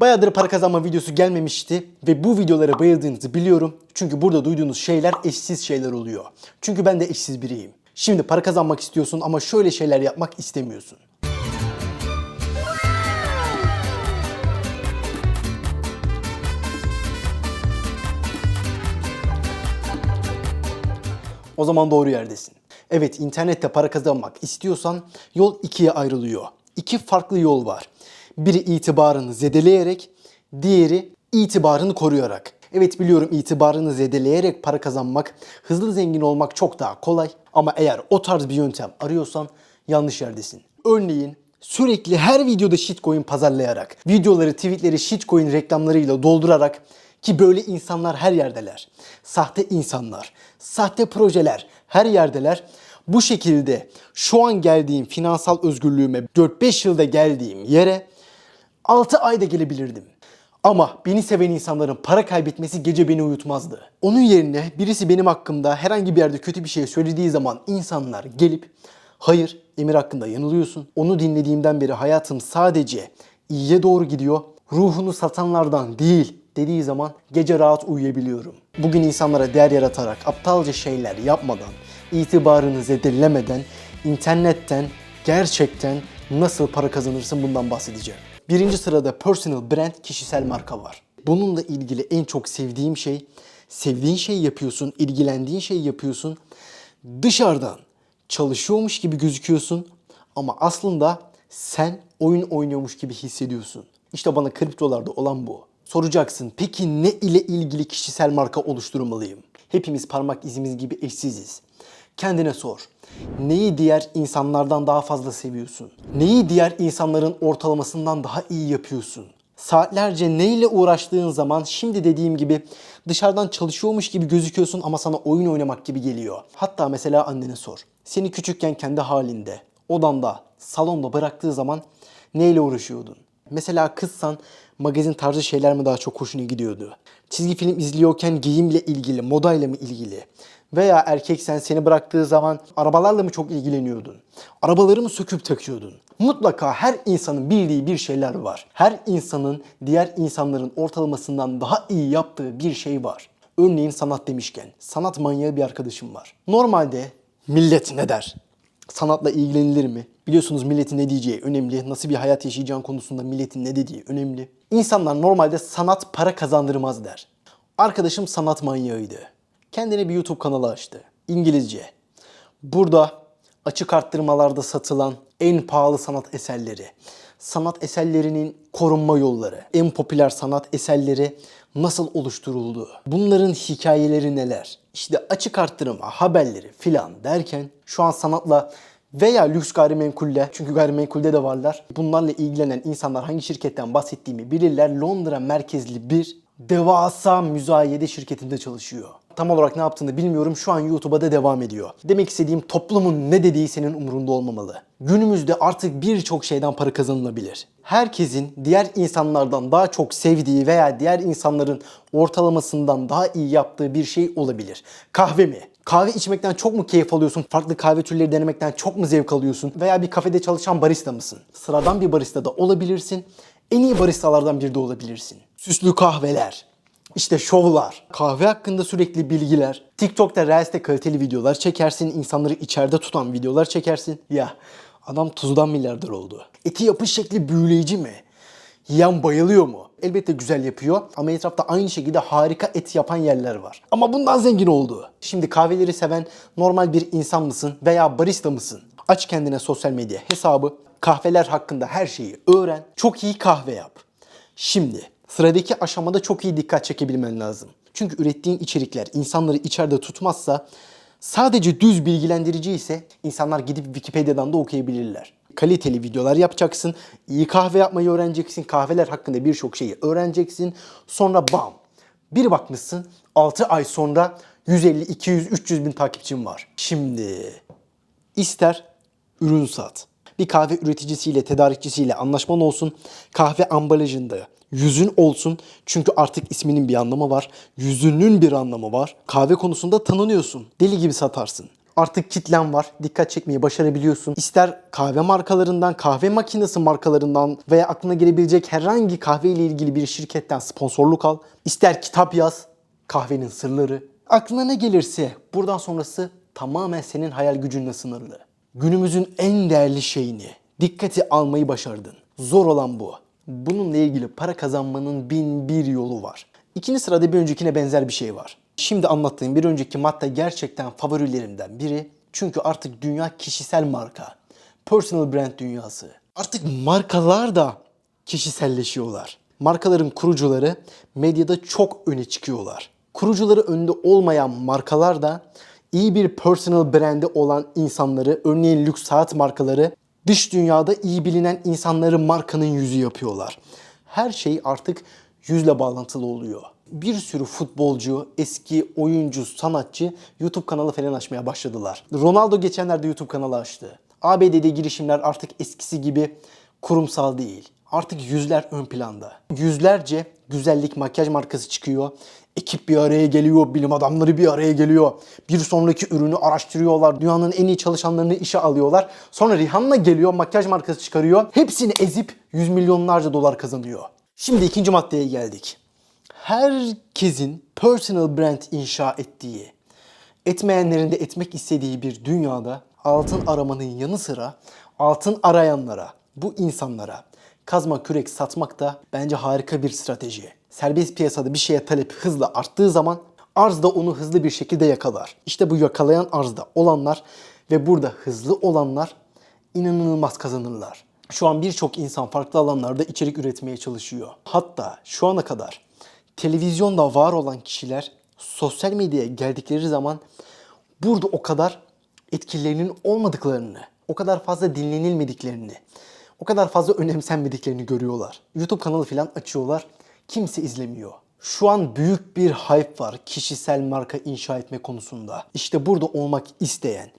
Bayağıdır para kazanma videosu gelmemişti ve bu videolara bayıldığınızı biliyorum. Çünkü burada duyduğunuz şeyler eşsiz şeyler oluyor. Çünkü ben de eşsiz biriyim. Şimdi para kazanmak istiyorsun ama şöyle şeyler yapmak istemiyorsun. O zaman doğru yerdesin. Evet internette para kazanmak istiyorsan yol ikiye ayrılıyor. İki farklı yol var. Biri itibarını zedeleyerek, diğeri itibarını koruyarak. Evet biliyorum itibarını zedeleyerek para kazanmak, hızlı zengin olmak çok daha kolay. Ama eğer o tarz bir yöntem arıyorsan yanlış yerdesin. Örneğin sürekli her videoda shitcoin pazarlayarak, videoları, tweetleri shitcoin reklamlarıyla doldurarak ki böyle insanlar her yerdeler. Sahte insanlar, sahte projeler her yerdeler. Bu şekilde şu an geldiğim finansal özgürlüğüme 4-5 yılda geldiğim yere 6 ayda gelebilirdim. Ama beni seven insanların para kaybetmesi gece beni uyutmazdı. Onun yerine birisi benim hakkımda herhangi bir yerde kötü bir şey söylediği zaman insanlar gelip hayır Emir hakkında yanılıyorsun. Onu dinlediğimden beri hayatım sadece iyiye doğru gidiyor. Ruhunu satanlardan değil dediği zaman gece rahat uyuyabiliyorum. Bugün insanlara değer yaratarak aptalca şeyler yapmadan, itibarını zedelemeden, internetten gerçekten nasıl para kazanırsın bundan bahsedeceğim. Birinci sırada personal brand kişisel marka var. Bununla ilgili en çok sevdiğim şey sevdiğin şeyi yapıyorsun, ilgilendiğin şeyi yapıyorsun. Dışarıdan çalışıyormuş gibi gözüküyorsun ama aslında sen oyun oynuyormuş gibi hissediyorsun. İşte bana kriptolarda olan bu. Soracaksın peki ne ile ilgili kişisel marka oluşturmalıyım? Hepimiz parmak izimiz gibi eşsiziz. Kendine sor. Neyi diğer insanlardan daha fazla seviyorsun? Neyi diğer insanların ortalamasından daha iyi yapıyorsun? Saatlerce neyle uğraştığın zaman şimdi dediğim gibi dışarıdan çalışıyormuş gibi gözüküyorsun ama sana oyun oynamak gibi geliyor. Hatta mesela annene sor. Seni küçükken kendi halinde, odanda, salonda bıraktığı zaman neyle uğraşıyordun? Mesela kızsan magazin tarzı şeyler mi daha çok hoşuna gidiyordu? Çizgi film izliyorken giyimle ilgili, modayla mı ilgili? Veya erkeksen seni bıraktığı zaman arabalarla mı çok ilgileniyordun? Arabaları mı söküp takıyordun? Mutlaka her insanın bildiği bir şeyler var. Her insanın diğer insanların ortalamasından daha iyi yaptığı bir şey var. Örneğin sanat demişken, sanat manyağı bir arkadaşım var. Normalde millet ne der? sanatla ilgilenilir mi? Biliyorsunuz milletin ne diyeceği önemli. Nasıl bir hayat yaşayacağın konusunda milletin ne dediği önemli. İnsanlar normalde sanat para kazandırmaz der. Arkadaşım sanat manyağıydı. Kendine bir YouTube kanalı açtı. İngilizce. Burada açık arttırmalarda satılan en pahalı sanat eserleri, sanat eserlerinin korunma yolları, en popüler sanat eserleri nasıl oluşturuldu? Bunların hikayeleri neler? İşte açık arttırma haberleri filan derken şu an sanatla veya lüks gayrimenkulle çünkü gayrimenkulde de varlar. Bunlarla ilgilenen insanlar hangi şirketten bahsettiğimi bilirler. Londra merkezli bir devasa müzayede şirketinde çalışıyor. Tam olarak ne yaptığını bilmiyorum. Şu an YouTube'a da devam ediyor. Demek istediğim toplumun ne dediği senin umurunda olmamalı. Günümüzde artık birçok şeyden para kazanılabilir. Herkesin diğer insanlardan daha çok sevdiği veya diğer insanların ortalamasından daha iyi yaptığı bir şey olabilir. Kahve mi? Kahve içmekten çok mu keyif alıyorsun? Farklı kahve türleri denemekten çok mu zevk alıyorsun? Veya bir kafede çalışan barista mısın? Sıradan bir barista da olabilirsin. En iyi baristalardan biri de olabilirsin. Süslü kahveler, işte şovlar, kahve hakkında sürekli bilgiler, TikTok'ta, Reels'te kaliteli videolar çekersin, insanları içeride tutan videolar çekersin. Ya adam tuzdan milyarder oldu. Eti yapış şekli büyüleyici mi? Yiyen bayılıyor mu? Elbette güzel yapıyor ama etrafta aynı şekilde harika et yapan yerler var. Ama bundan zengin oldu. Şimdi kahveleri seven normal bir insan mısın veya barista mısın? Aç kendine sosyal medya hesabı, kahveler hakkında her şeyi öğren, çok iyi kahve yap. Şimdi sıradaki aşamada çok iyi dikkat çekebilmen lazım. Çünkü ürettiğin içerikler insanları içeride tutmazsa sadece düz bilgilendirici ise insanlar gidip Wikipedia'dan da okuyabilirler. Kaliteli videolar yapacaksın, iyi kahve yapmayı öğreneceksin, kahveler hakkında birçok şeyi öğreneceksin. Sonra bam! Bir bakmışsın 6 ay sonra 150, 200, 300 bin takipçin var. Şimdi ister ürün sat. Bir kahve üreticisiyle, tedarikçisiyle anlaşman olsun. Kahve ambalajında yüzün olsun. Çünkü artık isminin bir anlamı var. Yüzünün bir anlamı var. Kahve konusunda tanınıyorsun. Deli gibi satarsın. Artık kitlen var. Dikkat çekmeyi başarabiliyorsun. İster kahve markalarından, kahve makinesi markalarından veya aklına gelebilecek herhangi kahve ile ilgili bir şirketten sponsorluk al. İster kitap yaz. Kahvenin sırları. Aklına ne gelirse buradan sonrası tamamen senin hayal gücünle sınırlı. Günümüzün en değerli şeyini dikkati almayı başardın. Zor olan bu. Bununla ilgili para kazanmanın bin bir yolu var. İkinci sırada bir öncekine benzer bir şey var. Şimdi anlattığım bir önceki madde gerçekten favorilerimden biri. Çünkü artık dünya kişisel marka. Personal brand dünyası. Artık markalar da kişiselleşiyorlar. Markaların kurucuları medyada çok öne çıkıyorlar. Kurucuları önde olmayan markalar da iyi bir personal brandi olan insanları, örneğin lüks saat markaları dış dünyada iyi bilinen insanları markanın yüzü yapıyorlar. Her şey artık yüzle bağlantılı oluyor. Bir sürü futbolcu, eski oyuncu, sanatçı YouTube kanalı falan açmaya başladılar. Ronaldo geçenlerde YouTube kanalı açtı. ABD'de girişimler artık eskisi gibi kurumsal değil. Artık yüzler ön planda. Yüzlerce güzellik makyaj markası çıkıyor. Ekip bir araya geliyor, bilim adamları bir araya geliyor. Bir sonraki ürünü araştırıyorlar. Dünyanın en iyi çalışanlarını işe alıyorlar. Sonra Rihanna geliyor, makyaj markası çıkarıyor. Hepsini ezip yüz milyonlarca dolar kazanıyor. Şimdi ikinci maddeye geldik. Herkesin personal brand inşa ettiği, etmeyenlerin de etmek istediği bir dünyada altın aramanın yanı sıra altın arayanlara, bu insanlara kazma kürek satmak da bence harika bir strateji. Serbest piyasada bir şeye talep hızla arttığı zaman arz da onu hızlı bir şekilde yakalar. İşte bu yakalayan arzda olanlar ve burada hızlı olanlar inanılmaz kazanırlar. Şu an birçok insan farklı alanlarda içerik üretmeye çalışıyor. Hatta şu ana kadar televizyonda var olan kişiler sosyal medyaya geldikleri zaman burada o kadar etkilerinin olmadıklarını, o kadar fazla dinlenilmediklerini, o kadar fazla önemsenmediklerini görüyorlar. YouTube kanalı falan açıyorlar. Kimse izlemiyor. Şu an büyük bir hype var kişisel marka inşa etme konusunda. İşte burada olmak isteyen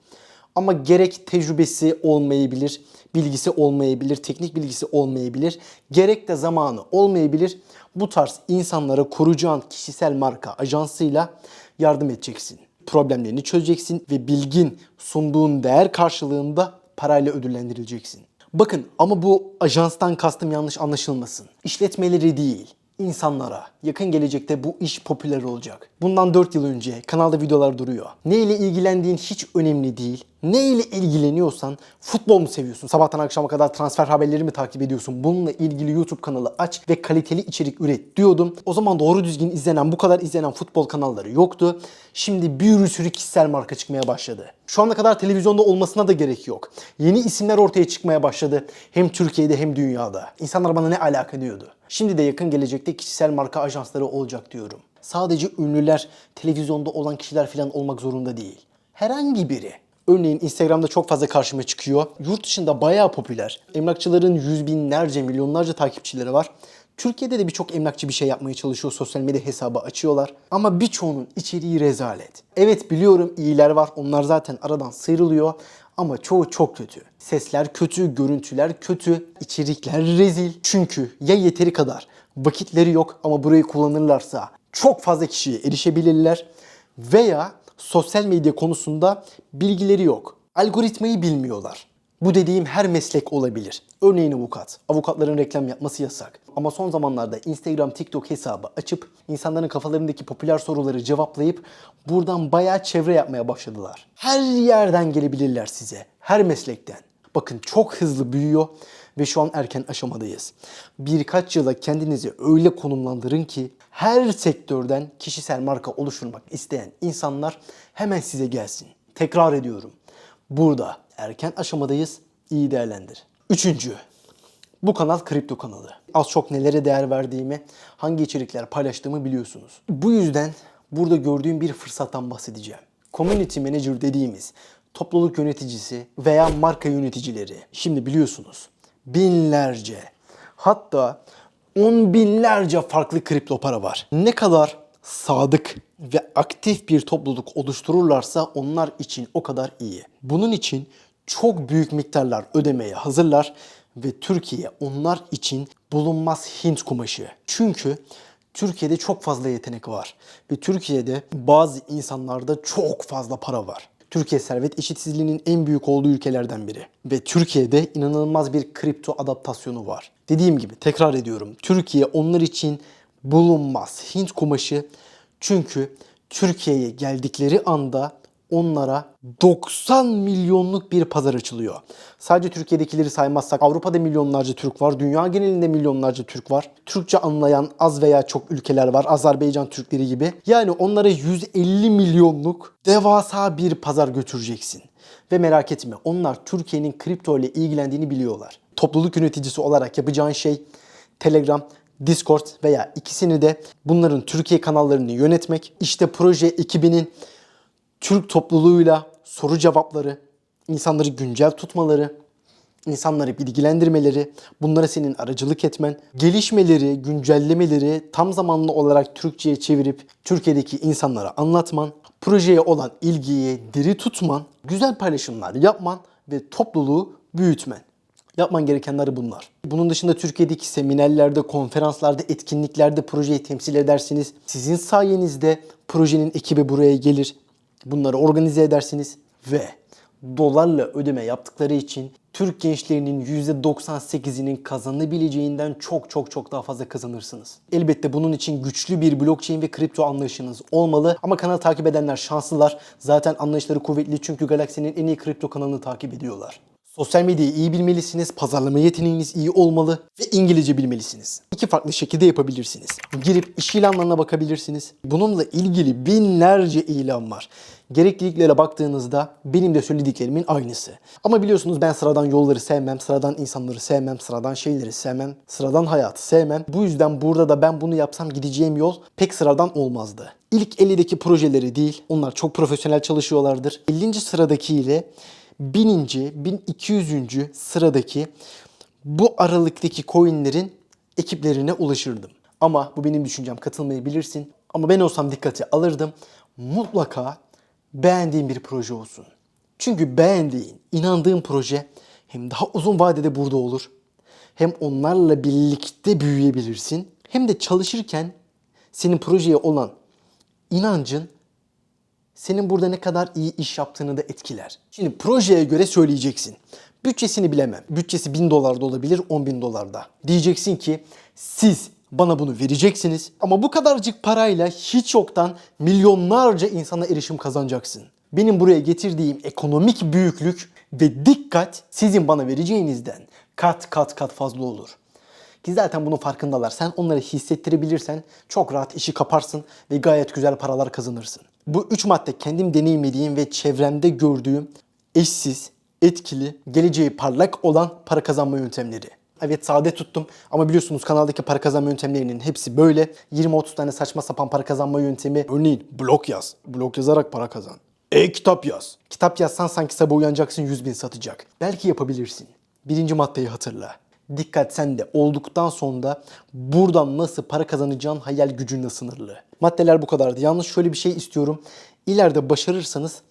ama gerek tecrübesi olmayabilir, bilgisi olmayabilir, teknik bilgisi olmayabilir, gerek de zamanı olmayabilir. Bu tarz insanlara kuracağın kişisel marka ajansıyla yardım edeceksin. Problemlerini çözeceksin ve bilgin sunduğun değer karşılığında parayla ödüllendirileceksin. Bakın ama bu ajanstan kastım yanlış anlaşılmasın. İşletmeleri değil, insanlara. Yakın gelecekte bu iş popüler olacak. Bundan 4 yıl önce kanalda videolar duruyor. Ne ile ilgilendiğin hiç önemli değil. Ne ile ilgileniyorsan futbol mu seviyorsun? Sabahtan akşama kadar transfer haberleri mi takip ediyorsun? Bununla ilgili YouTube kanalı aç ve kaliteli içerik üret diyordum. O zaman doğru düzgün izlenen, bu kadar izlenen futbol kanalları yoktu. Şimdi bir sürü kişisel marka çıkmaya başladı. Şu ana kadar televizyonda olmasına da gerek yok. Yeni isimler ortaya çıkmaya başladı. Hem Türkiye'de hem dünyada. İnsanlar bana ne alaka diyordu. Şimdi de yakın gelecekte kişisel marka ajansları olacak diyorum. Sadece ünlüler, televizyonda olan kişiler falan olmak zorunda değil. Herhangi biri. Örneğin Instagram'da çok fazla karşıma çıkıyor. Yurt dışında bayağı popüler. Emlakçıların yüz binlerce, milyonlarca takipçileri var. Türkiye'de de birçok emlakçı bir şey yapmaya çalışıyor. Sosyal medya hesabı açıyorlar. Ama birçoğunun içeriği rezalet. Evet biliyorum iyiler var. Onlar zaten aradan sıyrılıyor. Ama çoğu çok kötü. Sesler kötü, görüntüler kötü, içerikler rezil. Çünkü ya yeteri kadar vakitleri yok ama burayı kullanırlarsa çok fazla kişiye erişebilirler veya sosyal medya konusunda bilgileri yok. Algoritmayı bilmiyorlar. Bu dediğim her meslek olabilir. Örneğin avukat. Avukatların reklam yapması yasak. Ama son zamanlarda Instagram, TikTok hesabı açıp insanların kafalarındaki popüler soruları cevaplayıp buradan bayağı çevre yapmaya başladılar. Her yerden gelebilirler size. Her meslekten. Bakın çok hızlı büyüyor ve şu an erken aşamadayız. Birkaç yıla kendinizi öyle konumlandırın ki her sektörden kişisel marka oluşturmak isteyen insanlar hemen size gelsin. Tekrar ediyorum. Burada erken aşamadayız. İyi değerlendir. Üçüncü. Bu kanal kripto kanalı. Az çok nelere değer verdiğimi, hangi içerikler paylaştığımı biliyorsunuz. Bu yüzden burada gördüğüm bir fırsattan bahsedeceğim. Community Manager dediğimiz topluluk yöneticisi veya marka yöneticileri. Şimdi biliyorsunuz binlerce hatta on binlerce farklı kripto para var. Ne kadar sadık ve aktif bir topluluk oluştururlarsa onlar için o kadar iyi. Bunun için çok büyük miktarlar ödemeye hazırlar ve Türkiye onlar için bulunmaz Hint kumaşı. Çünkü Türkiye'de çok fazla yetenek var ve Türkiye'de bazı insanlarda çok fazla para var. Türkiye servet eşitsizliğinin en büyük olduğu ülkelerden biri. Ve Türkiye'de inanılmaz bir kripto adaptasyonu var. Dediğim gibi tekrar ediyorum. Türkiye onlar için bulunmaz Hint kumaşı. Çünkü Türkiye'ye geldikleri anda onlara 90 milyonluk bir pazar açılıyor. Sadece Türkiye'dekileri saymazsak Avrupa'da milyonlarca Türk var, dünya genelinde milyonlarca Türk var. Türkçe anlayan az veya çok ülkeler var, Azerbaycan Türkleri gibi. Yani onlara 150 milyonluk devasa bir pazar götüreceksin. Ve merak etme onlar Türkiye'nin kripto ile ilgilendiğini biliyorlar. Topluluk yöneticisi olarak yapacağın şey Telegram, Discord veya ikisini de bunların Türkiye kanallarını yönetmek. İşte proje ekibinin Türk topluluğuyla soru cevapları, insanları güncel tutmaları, insanları bilgilendirmeleri, bunlara senin aracılık etmen, gelişmeleri, güncellemeleri tam zamanlı olarak Türkçe'ye çevirip Türkiye'deki insanlara anlatman, projeye olan ilgiyi diri tutman, güzel paylaşımlar yapman ve topluluğu büyütmen. Yapman gerekenler bunlar. Bunun dışında Türkiye'deki seminerlerde, konferanslarda, etkinliklerde projeyi temsil edersiniz. Sizin sayenizde projenin ekibi buraya gelir. Bunları organize edersiniz ve dolarla ödeme yaptıkları için Türk gençlerinin %98'inin kazanabileceğinden çok çok çok daha fazla kazanırsınız. Elbette bunun için güçlü bir blockchain ve kripto anlayışınız olmalı ama kanalı takip edenler şanslılar. Zaten anlayışları kuvvetli çünkü Galaxy'nin en iyi kripto kanalını takip ediyorlar. Sosyal medyayı iyi bilmelisiniz, pazarlama yeteneğiniz iyi olmalı ve İngilizce bilmelisiniz. İki farklı şekilde yapabilirsiniz. Girip iş ilanlarına bakabilirsiniz. Bununla ilgili binlerce ilan var. Gerekliliklere baktığınızda benim de söylediklerimin aynısı. Ama biliyorsunuz ben sıradan yolları sevmem, sıradan insanları sevmem, sıradan şeyleri sevmem, sıradan hayatı sevmem. Bu yüzden burada da ben bunu yapsam gideceğim yol pek sıradan olmazdı. İlk 50'deki projeleri değil, onlar çok profesyonel çalışıyorlardır. 50. sıradaki ile 1000. 1200. sıradaki bu aralıktaki coinlerin ekiplerine ulaşırdım. Ama bu benim düşüncem katılmayabilirsin. Ama ben olsam dikkate alırdım. Mutlaka beğendiğin bir proje olsun. Çünkü beğendiğin, inandığın proje hem daha uzun vadede burada olur. Hem onlarla birlikte büyüyebilirsin. Hem de çalışırken senin projeye olan inancın senin burada ne kadar iyi iş yaptığını da etkiler. Şimdi projeye göre söyleyeceksin. Bütçesini bilemem. Bütçesi 1000 dolar da olabilir, 10 bin dolar da. Diyeceksin ki siz bana bunu vereceksiniz ama bu kadarcık parayla hiç yoktan milyonlarca insana erişim kazanacaksın. Benim buraya getirdiğim ekonomik büyüklük ve dikkat sizin bana vereceğinizden kat kat kat fazla olur. Ki zaten bunun farkındalar. Sen onları hissettirebilirsen çok rahat işi kaparsın ve gayet güzel paralar kazanırsın. Bu üç madde kendim deneyimlediğim ve çevremde gördüğüm eşsiz, etkili, geleceği parlak olan para kazanma yöntemleri. Evet sade tuttum ama biliyorsunuz kanaldaki para kazanma yöntemlerinin hepsi böyle. 20-30 tane saçma sapan para kazanma yöntemi. Örneğin blog yaz. Blog yazarak para kazan. E-kitap yaz. Kitap yazsan sanki sabah uyanacaksın 100 bin satacak. Belki yapabilirsin. Birinci maddeyi hatırla. Dikkat sende olduktan sonra buradan nasıl para kazanacağın hayal gücünle sınırlı. Maddeler bu kadardı. Yalnız şöyle bir şey istiyorum. İleride başarırsanız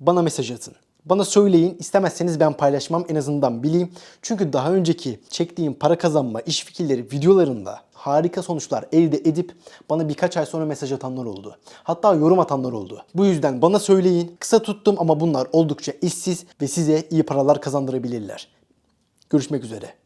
bana mesaj atın. Bana söyleyin. İstemezseniz ben paylaşmam en azından bileyim. Çünkü daha önceki çektiğim para kazanma iş fikirleri videolarında harika sonuçlar elde edip bana birkaç ay sonra mesaj atanlar oldu. Hatta yorum atanlar oldu. Bu yüzden bana söyleyin. Kısa tuttum ama bunlar oldukça işsiz ve size iyi paralar kazandırabilirler. Görüşmek üzere.